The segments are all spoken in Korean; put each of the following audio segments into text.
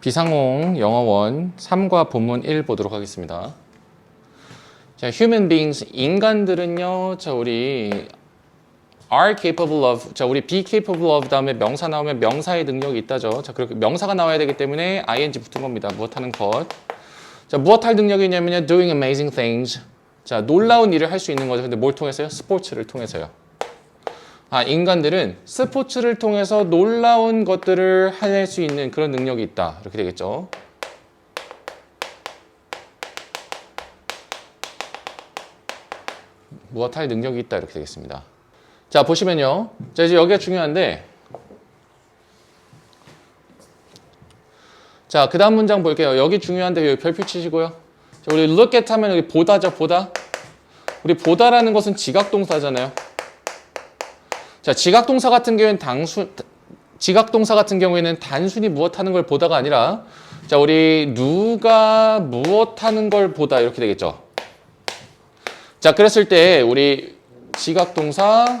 비상홍 영어원 3과 본문 1 보도록 하겠습니다. 자, human beings 인간들은요. 자, 우리 are capable of 자, 우리 be capable of 다음에 명사 나오면 명사의 능력이 있다죠. 자, 그렇게 명사가 나와야 되기 때문에 ing 붙은 겁니다. 무엇 하는 것. 자, 무엇 할 능력이 있냐면요. doing amazing things. 자, 놀라운 일을 할 수 있는 거죠. 근데 뭘 통해서요? 스포츠를 통해서요. 아, 인간들은 스포츠를 통해서 놀라운 것들을 해낼 수 있는 그런 능력이 있다. 이렇게 되겠죠. 무엇 할 능력이 있다. 이렇게 되겠습니다. 자, 보시면요. 자, 이제 여기가 중요한데. 자, 그 다음 문장 볼게요. 여기 중요한데 여기 별표 치시고요. 자, 우리 look at 하면 여기 보다죠, 보다. 우리 보다라는 것은 지각 동사잖아요. 자, 지각동사 같은 경우에는 당수 지각동사 같은 경우에는 단순히 무엇 하는 걸 보다가 아니라 자, 우리 누가 무엇 하는 걸 보다 이렇게 되겠죠. 자, 그랬을 때 우리 지각동사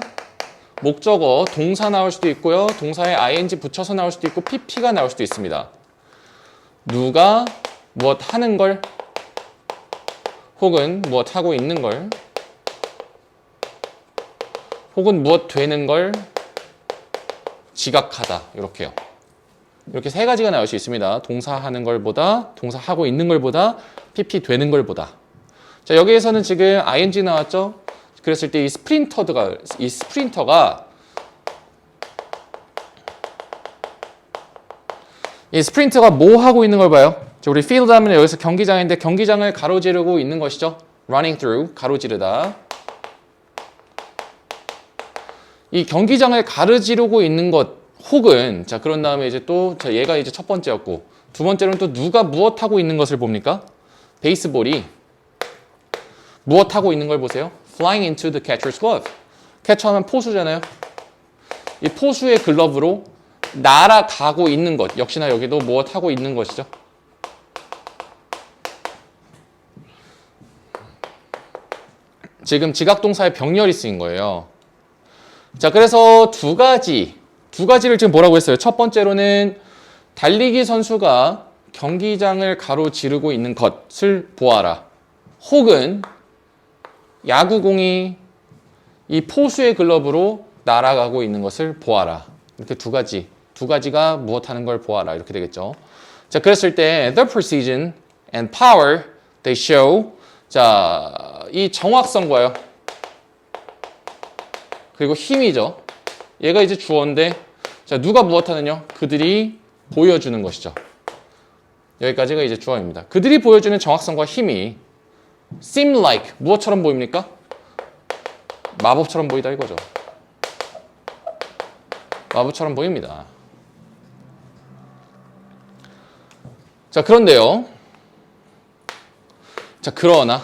목적어 동사 나올 수도 있고요. 동사에 ing 붙여서 나올 수도 있고 pp가 나올 수도 있습니다. 누가 무엇 하는 걸 혹은 무엇 하고 있는 걸 혹은 무엇 되는 걸 지각하다 이렇게요. 이렇게 세 가지가 나올 수 있습니다. 동사 하는 걸보다 동사 하고 있는 걸보다 pp 되는 걸보다. 자 여기에서는 지금 ing 나왔죠. 그랬을 때 이 스프린터가 이 스프린터가 이 스프린터가 뭐 하고 있는 걸 봐요? 자, 우리 field 하면 여기서 경기장인데 경기장을 가로지르고 있는 것이죠. running through 가로지르다. 이 경기장을 가르지르고 있는 것 혹은 자 그런 다음에 이제 또 자, 얘가 이제 첫 번째였고 두 번째로는 또 누가 무엇 하고 있는 것을 봅니까? 베이스볼이 무엇 하고 있는 걸 보세요. Flying into the catcher's glove. 캐처하면 포수잖아요. 이 포수의 글러브로 날아가고 있는 것 역시나 여기도 무엇 하고 있는 것이죠. 지금 지각동사의 병렬이 쓰인 거예요. 자, 그래서 두 가지, 두 가지를 지금 뭐라고 했어요? 첫 번째로는 달리기 선수가 경기장을 가로지르고 있는 것을 보아라. 혹은 야구공이 이 포수의 글러브로 날아가고 있는 것을 보아라. 이렇게 두 가지, 두 가지가 무엇하는 걸 보아라. 이렇게 되겠죠. 자, 그랬을 때 the precision and power they show. 자, 이 정확성과요. 그리고 힘이죠. 얘가 이제 주어인데 자 누가 무엇 하느냐? 그들이 보여주는 것이죠. 여기까지가 이제 주어입니다. 그들이 보여주는 정확성과 힘이 seem like 무엇처럼 보입니까? 마법처럼 보이다 이거죠. 마법처럼 보입니다. 자 그런데요. 자 그러나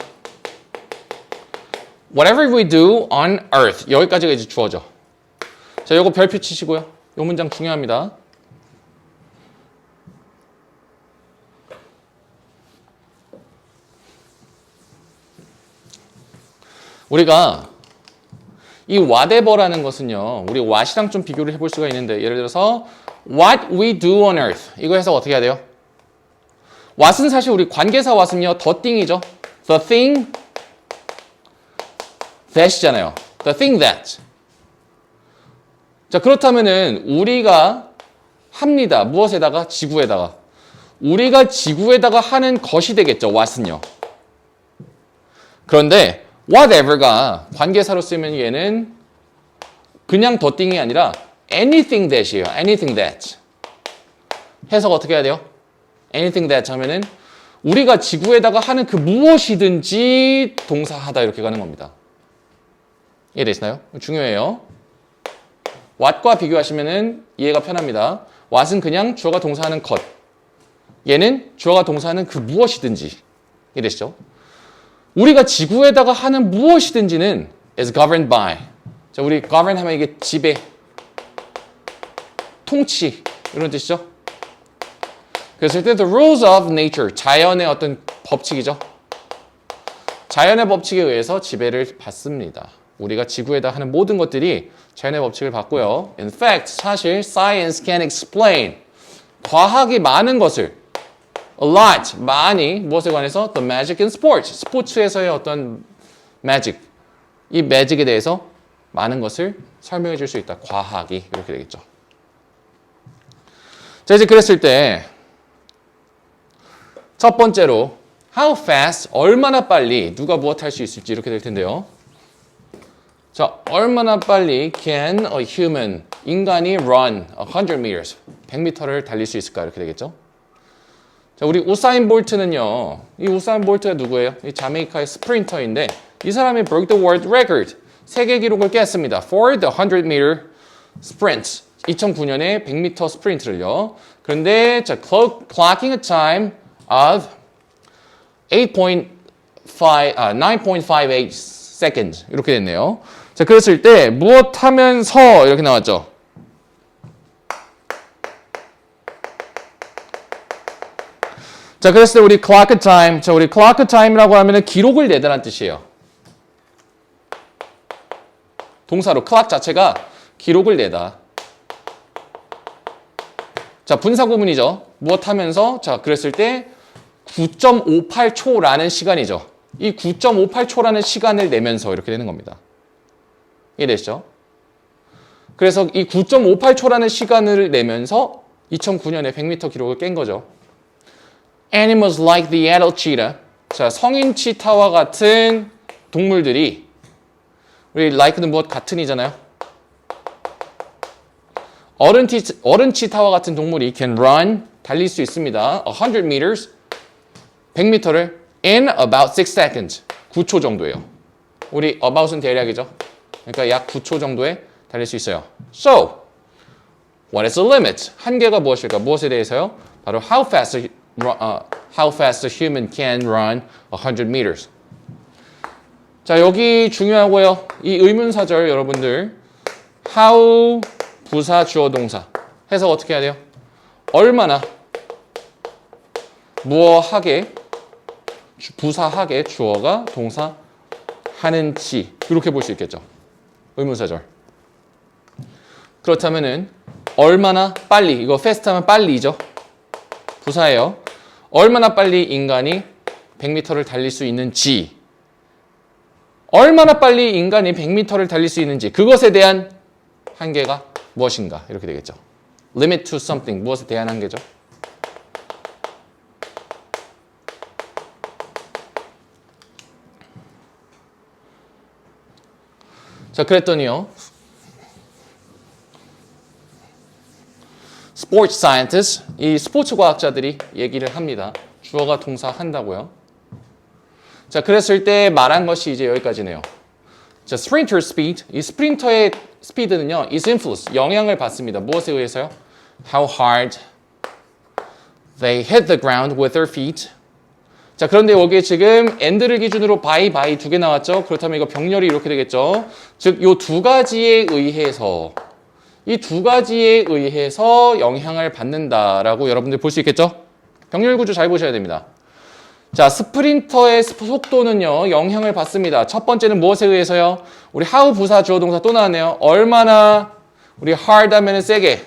Whatever we do on earth. 여기까지가 이제 주어져. 자, 요거 별표 치시고요. 요 문장 중요합니다. 우리가 이 whatever라는 것은요. 우리 what이랑 좀 비교를 해볼 수가 있는데 예를 들어서 what we do on earth. 이거 해서 어떻게 해야 돼요? what은 사실 우리 관계사 what은요. the thing이죠. the thing that이잖아요. The thing that. 자, 그렇다면은 우리가 합니다. 무엇에다가? 지구에다가. 우리가 지구에다가 하는 것이 되겠죠. what은요. 그런데 whatever가 관계사로 쓰면 얘는 그냥 the thing이 아니라 anything that이에요. anything that. 해석 어떻게 해야 돼요? anything that 하면은 우리가 지구에다가 하는 그 무엇이든지 동사하다 이렇게 가는 겁니다. 이해되시나요? 중요해요. what과 비교하시면 이해가 편합니다. what은 그냥 주어가 동사하는 것. 얘는 주어가 동사하는 그 무엇이든지. 이해되시죠? 우리가 지구에다가 하는 무엇이든지는 is governed by. 자, 우리 govern 하면 이게 지배, 통치 이런 뜻이죠. 그래서 때 the rules of nature, 자연의 어떤 법칙이죠. 자연의 법칙에 의해서 지배를 받습니다. 우리가 지구에다 하는 모든 것들이 자연의 법칙을 받고요. In fact, 사실 science can explain 과학이 많은 것을 a lot, 많이 무엇에 관해서 the magic in sports, 스포츠에서의 어떤 magic, 이 magic에 대해서 많은 것을 설명해 줄 수 있다. 과학이 이렇게 되겠죠. 자, 이제 그랬을 때 첫 번째로 how fast, 얼마나 빨리 누가 무엇 할 수 있을지 이렇게 될 텐데요. 자, 얼마나 빨리 can a human, 인간이 run 100 meters, 100m를 달릴 수 있을까 이렇게 되겠죠. 자, 우리 우사인 볼트는요. 이 우사인 볼트가 누구예요? 이 자메이카의 스프린터인데 이 사람이 broke the world record, 세계 기록을 깼습니다. for the 100 meter sprint. 2009년에 100m 스프린트를요. 그런데 자, clock, clocking a time of 8.5 아, 9.58 seconds 이렇게 됐네요. 자, 그랬을 때 무엇 하면서 이렇게 나왔죠. 자, 그랬을 때 우리 clock time, 자, 우리 clock time이라고 하면은 기록을 내다란 뜻이에요. 동사로 clock 자체가 기록을 내다. 자, 분사 구문이죠. 무엇 하면서 자, 그랬을 때 9.58초라는 시간이죠. 이 9.58초라는 시간을 내면서 이렇게 되는 겁니다. 이해되시죠? 그래서 이 9.58초라는 시간을 내면서 2009년에 100m 기록을 깬 거죠. Animals like the adult cheetah. 자, 성인 치타와 같은 동물들이 우리 like는 무엇 같은이잖아요. 어른, 티, 어른 치타와 같은 동물이 can run 달릴 수 있습니다. 100 meters 100m를 in about 6 seconds 9초 정도예요. 우리 about은 대략이죠. 그러니까 약 9초 정도에 달릴 수 있어요. So, what is the limit? 한계가 무엇일까? 무엇에 대해서요? 바로 how fast a, uh, how fast a human can run 100 meters. 자, 여기 중요하고요. 이 의문사절 여러분들 how 부사 주어 동사 해석 어떻게 해야 돼요? 얼마나 무어하게 주- 부사하게 주어가 동사 하는지 이렇게 볼 수 있겠죠. 의문사절. 그렇다면은 얼마나 빨리 이거 패스트하면 빨리죠. 부사예요. 얼마나 빨리 인간이 100m를 달릴 수 있는지 얼마나 빨리 인간이 100m를 달릴 수 있는지 그것에 대한 한계가 무엇인가 이렇게 되겠죠. limit to something 무엇에 대한 한계죠? 자, 그랬더니요. 스포츠 사이언티스트, 이 스포츠 과학자들이 얘기를 합니다. 주어가 동사 한다고요. 자, 그랬을 때 말한 것이 이제 여기까지네요. 자, sprinter speed, 이 스프린터의 스피드는요, is influence, 영향을 받습니다. 무엇에 의해서요? How hard they hit the ground with their feet. 자, 그런데 여기에 지금 and를 기준으로 by, by 두개 나왔죠? 그렇다면 이거 병렬이 이렇게 되겠죠? 즉, 요 두 가지에 의해서, 이 두 가지에 의해서 영향을 받는다라고 여러분들 볼 수 있겠죠? 병렬 구조 잘 보셔야 됩니다. 자, 스프린터의 스프- 속도는요, 영향을 받습니다. 첫 번째는 무엇에 의해서요? 우리 how 부사 주어 동사 또 나왔네요. 얼마나 우리 hard 하면은 세게.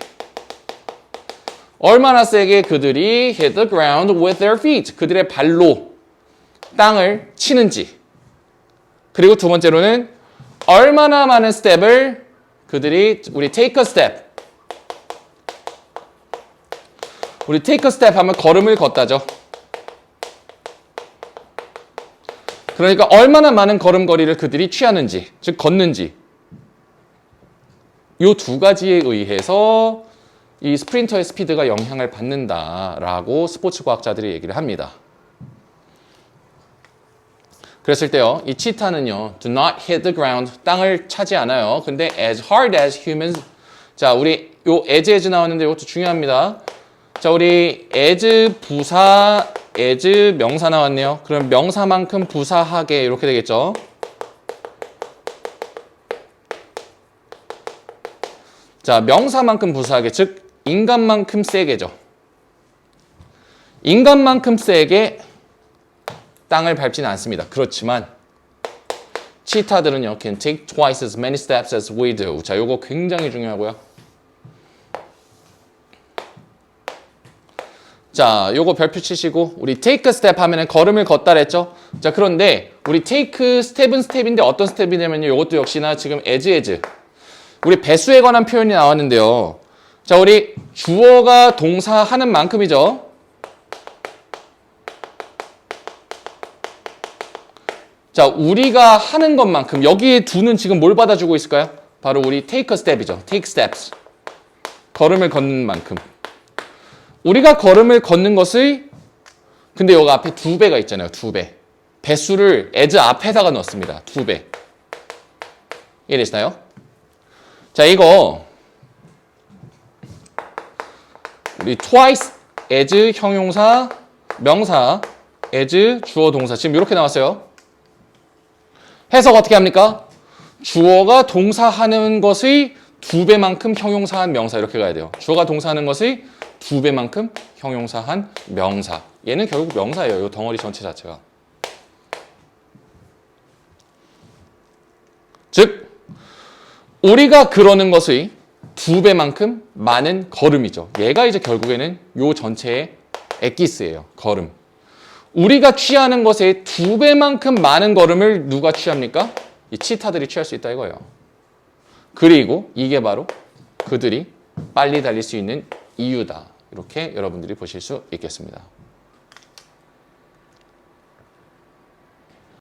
얼마나 세게 그들이 hit the ground with their feet. 그들의 발로 땅을 치는지. 그리고 두 번째로는 얼마나 많은 스텝을 그들이 우리 take a step. 우리 take a step 하면 걸음을 걷다죠. 그러니까 얼마나 많은 걸음걸이를 그들이 취하는지, 즉 걷는지. 이두 가지에 의해서 이 스프린터의 스피드가 영향을 받는다라고 스포츠 과학자들이 얘기를 합니다. 그랬을 때요, 이 치타는요, do not hit the ground, 땅을 차지 않아요. 근데 as hard as humans, 자, 우리 요 as as 나왔는데 이것도 중요합니다. 자, 우리 as 부사, as 명사 나왔네요. 그럼 명사만큼 부사하게 이렇게 되겠죠. 자, 명사만큼 부사하게, 즉 인간만큼 세게죠. 인간만큼 세게 땅을 밟지는 않습니다. 그렇지만 치타들은요, can take twice as many steps as we do. 자, 요거 굉장히 중요하고요. 자, 요거 별표 치시고 우리 take step 하면은 걸음을 걷다 그랬죠? 자, 그런데 우리 take step은 스텝인데 어떤 스텝이냐면요. 요것도 역시나 지금 as as 우리 배수에 관한 표현이 나왔는데요. 자, 우리 주어가 동사 하는 만큼이죠. 자, 우리가 하는 것만큼 여기에 두는 지금 뭘 받아주고 있을까요? 바로 우리 take a step이죠. take steps. 걸음을 걷는 만큼. 우리가 걸음을 걷는 것의 근데 여기 앞에 두 배가 있잖아요. 두 배. 배수를 as 앞에다가 넣습니다. 두 배. 이해되시나요? 자, 이거 우리 twice as 형용사 명사 as 주어 동사 지금 이렇게 나왔어요. 해석 어떻게 합니까? 주어가 동사하는 것의 두 배만큼 형용사한 명사 이렇게 가야 돼요. 주어가 동사하는 것의 두 배만큼 형용사한 명사. 얘는 결국 명사예요. 이 덩어리 전체 자체가. 즉 우리가 그러는 것의 두 배만큼 많은 걸음이죠. 얘가 이제 결국에는 요 전체의 엑기스예요. 걸음. 우리가 취하는 것의 두 배만큼 많은 걸음을 누가 취합니까? 이 치타들이 취할 수 있다 이거예요. 그리고 이게 바로 그들이 빨리 달릴 수 있는 이유다. 이렇게 여러분들이 보실 수 있겠습니다.